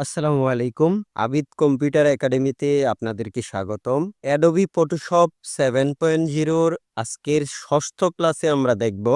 আসসালামু আলাইকুম। আবিদ কম্পিউটার একাডেমিতে আপনাদেরকে স্বাগতম। অ্যাডোবি ফটোশপ সেভেন পয়েন্ট জিরোর আজকের ষষ্ঠ ক্লাসে আমরা দেখব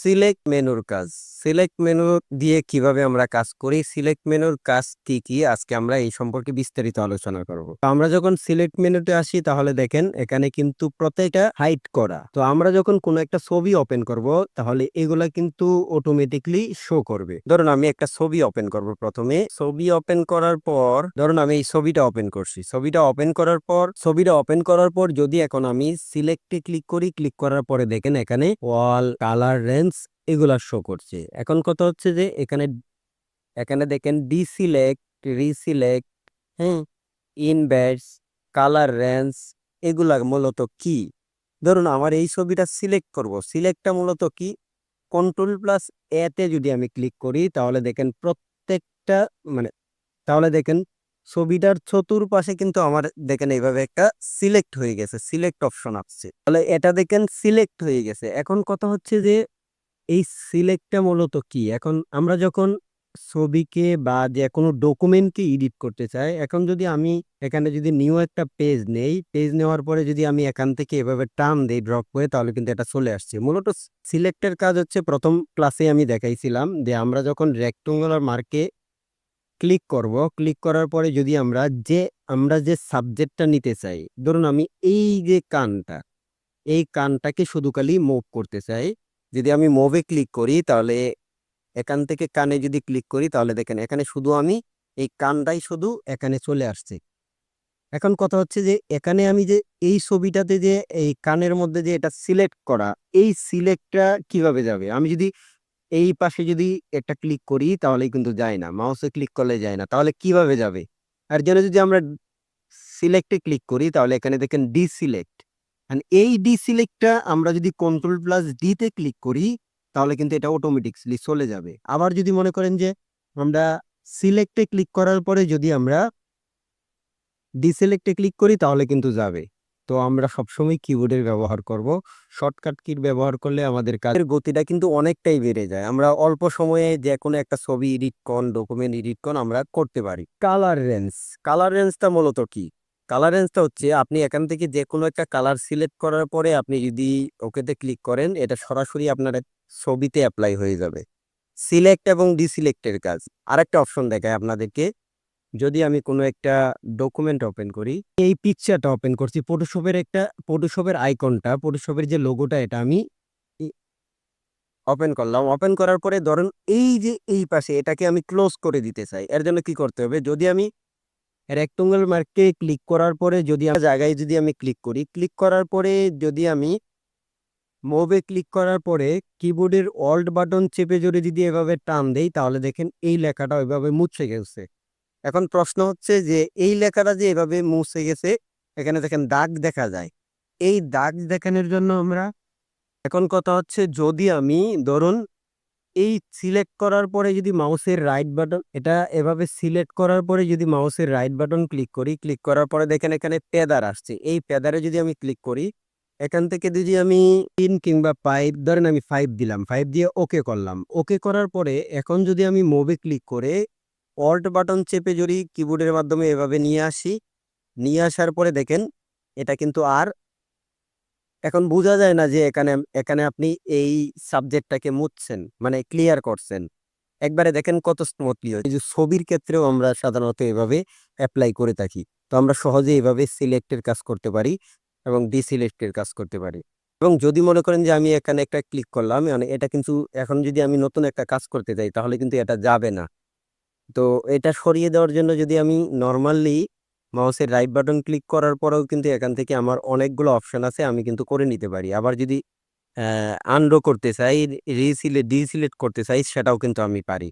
সিলেক্ট মেনুর কাজ। সিলেক্ট মেনু দিয়ে কীভাবে আমরা কাজ করি, সিলেক্ট মেনুর কাজ কি কি, আজকে আমরা এই সম্পর্কে বিস্তারিত আলোচনা করব। তো আমরা যখন সিলেক্ট মেনুতে আসি, তাহলে দেখেন এখানে কিন্তু প্রত্যেকটা হাইট করা। তো আমরা যখন কোনো একটা ছবি ওপেন করব, তাহলে এগুলা কিন্তু অটোমেটিকলি শো করবে। ধরুন আমি একটা ছবি ওপেন করব প্রথমে। ছবি ওপেন করার পর, ধরুন আমি এই ছবিটা ওপেন করছি। ছবিটা ওপেন করার পর, ছবিটা ওপেন করার পর যদি এখন আমি সিলেক্টে ক্লিক করি ক্লিক করার পরে দেখেন এখানে ওয়াল কালার রেঞ্জ এগুলা শো করছে। এখন কথা হচ্ছে যে এখানে এখানে দেখেন ডিসিলেক্ট রিসিলেক্ট হ্যাঁ ইনভের্স কালার রেঞ্জ এগুলা মূলত কি? ধরুন আমার এই ছবিটা সিলেক্ট করব। সিলেক্টটা মূলত কি? কন্ট্রোল প্লাস এতে যদি আমি ক্লিক করি তাহলে দেখেন প্রত্যেকটা মানে তাহলে দেখেন ছবিটার চতুর্পাশে কিন্তু আমার দেখেন এইভাবে একটা সিলেক্ট হয়ে গেছে সিলেক্ট অপশন আসছে। তাহলে এটা দেখেন সিলেক্ট হয়ে গেছে। এখন কথা হচ্ছে যে, এই সিলেক্টটা মূলত কি? এখন আমরা যখন ছবিকে বা যে কোনো ডকুমেন্টকে এডিট করতে চাই, এখন যদি আমি এখানে যদি নিউ একটা পেজ নেই পেজ নেওয়ার পরে যদি আমি এখান থেকে এভাবে টার্ম দিই ড্রপ করে, তাহলে কিন্তু এটা চলে আসছে। মূলত সিলেক্টের কাজ হচ্ছে প্রথম ক্লাসে আমি দেখাইছিলাম যে, আমরা যখন রেক্টঙ্গুলার মার্কে ক্লিক করব। ক্লিক করার পরে যদি আমরা যে আমরা যে সাবজেক্টটা নিতে চাই, ধরুন আমি এই যে কানটা, এই কানটাকে শুধু খালি মুভ করতে চাই। যদি আমি মুভে ক্লিক করি, তাহলে এখান থেকে কানে যদি ক্লিক করি, তাহলে দেখেন এখানে শুধু আমি, এই কানটাই শুধু এখানে চলে আসছে। এখন কথা হচ্ছে যে, এখানে আমি যে, এই ছবিটাতে যে, এই কানের মধ্যে যে এটা সিলেক্ট করা, এই সিলেক্টটা কীভাবে যাবে? আমি যদি এই পাশে যদি একটা ক্লিক করি তাহলে কিন্তু যায় না। মাউসে ক্লিক করলে যায় না। তাহলে কীভাবে যাবে? আর যেন যদি আমরা সিলেক্টে ক্লিক করি, তাহলে এখানে দেখেন ডিসিলেক্ট এই ডিসিলেক্টটা আমরা যদি কন্ট্রোল প্লাস ডিতে ক্লিক করি, তাহলে কিন্তু এটা অটোমেটিকলি চলে যাবে। আবার যদি মনে করেন যে আমরা সিলেক্টে ক্লিক করার পরে যদি আমরা ডিসিলেক্টে ক্লিক করি, তাহলে কিন্তু যাবে। তো আমরা সবসময় কিবোর্ডের ব্যবহার করব। শর্টকাট কির ব্যবহার করলে আমাদের কাজের গতিটা কিন্তু অনেকটাই বেড়ে যায়। আমরা অল্প সময়ে যে কোনো একটা ছবি এডিট কন ডকুমেন্ট এডিট কন আমরা করতে পারি। কালার রেঞ্জ কালার রেঞ্জটা মূলত কি? কালার রেঞ্জটা হচ্ছে আপনি এখান থেকে যে কোনো একটা কালার সিলেক্ট করার পরে আপনি যদি ওকেতে ক্লিক করেন, এটা সরাসরি আপনার ছবিতে অ্যাপ্লাই হয়ে যাবে। সিলেক্ট এবং ডিসিলেক্টের কাজ। আরেকটা অপশন দেখায় আপনাদেরকে। যদি আমি কোনো একটা ডকুমেন্ট ওপেন করি, এই পিকচারটা ওপেন করছি ফটোশপের একটা ফটোশপের আইকনটা ফটোশপের যে লোগোটা এটা আমি ওপেন করলাম। ওপেন করার পরে ধরুন এই যে এই পাশে এটাকে আমি ক্লোজ করে দিতে চাই, এর জন্য কি করতে হবে? যদি আমি রেক্টঙ্গল মার্কে ক্লিক করার পরে যদি আমার জায়গায় যদি আমি ক্লিক করি ক্লিক করার পরে যদি আমি মুভে ক্লিক করার পরে কিবোর্ডের অল্ট বাটন চেপে জোরে যদি এভাবে টান দেই, তাহলে দেখেন এই লেখাটা ওইভাবে মুছে গেছে। এখন প্রশ্ন হচ্ছে যে, এই লেখাটা যে এভাবে মুছে গেছে, এখানে দেখেন দাগ দেখা যায়। এই দাগ দেখানোর জন্য আমরা এখন কথা হচ্ছে যদি আমি ধরুন এই সিলেক্ট করার পরে যদি মাউসের রাইট বাটন, এটা এভাবে সিলেক্ট করার পরে যদি মাউসের রাইট বাটন ক্লিক করি, ক্লিক করার পরে দেখেন এখানে পেদার আসছে। এই পেদারে যদি আমি ক্লিক করি, এখান থেকে যদি আমি তিন কিংবা ফাইভ ধরেন আমি ফাইভ দিলাম ফাইভ দিয়ে ওকে করলাম। ওকে করার পরে এখন যদি আমি মোবে ক্লিক করে অল্ট বাটন চেপে যদি কিবোর্ডের মাধ্যমে এভাবে নিয়ে আসি, নিয়ে আসার পরে দেখেন, এটা কিন্তু আর এখন বোঝা যায় না যে এখানে এখানে আপনি এই সাবজেক্টটাকে মুছছেন মানে ক্লিয়ার করছেন। একবারে দেখেন কত স্মুথলি হয় যে ছবির ক্ষেত্রেও আমরা সাধারণত এভাবে অ্যাপ্লাই করে থাকি। তো আমরা সহজে এভাবে সিলেক্টের কাজ করতে পারি এবং ডিসিলেক্টের কাজ করতে পারি। এবং যদি মনে করেন যে আমি এখানে একটা ক্লিক করলাম মানে এটা কিন্তু এখন যদি আমি নতুন একটা কাজ করতে চাই, তাহলে কিন্তু এটা যাবে না। তো এটা সরিয়ে দেওয়ার জন্য যদি আমি নর্মালি মাউসের রাইট বাটন ক্লিক করার পরেও কিন্তু এখান থেকে আমার অনেকগুলো অপশন আছে, আমি কিন্তু করে নিতে পারি। আবার যদি আনডো করতে চাই রিসিলেট ডিসিলেক্ট করতে চাই, সেটাও কিন্তু আমি পারি।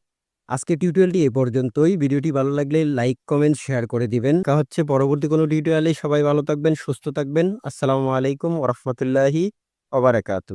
আজকে টিউটোরিয়ালটি এ পর্যন্তই। ভিডিওটি ভালো লাগলে লাইক কমেন্ট শেয়ার করে দিবেন। কা হচ্ছে পরবর্তী কোনো টিউটোরিয়ালে সবাই ভালো থাকবেন, সুস্থ থাকবেন। আসসালামু আলাইকুম ওরহমতুল্লাহি ওবরাকাতু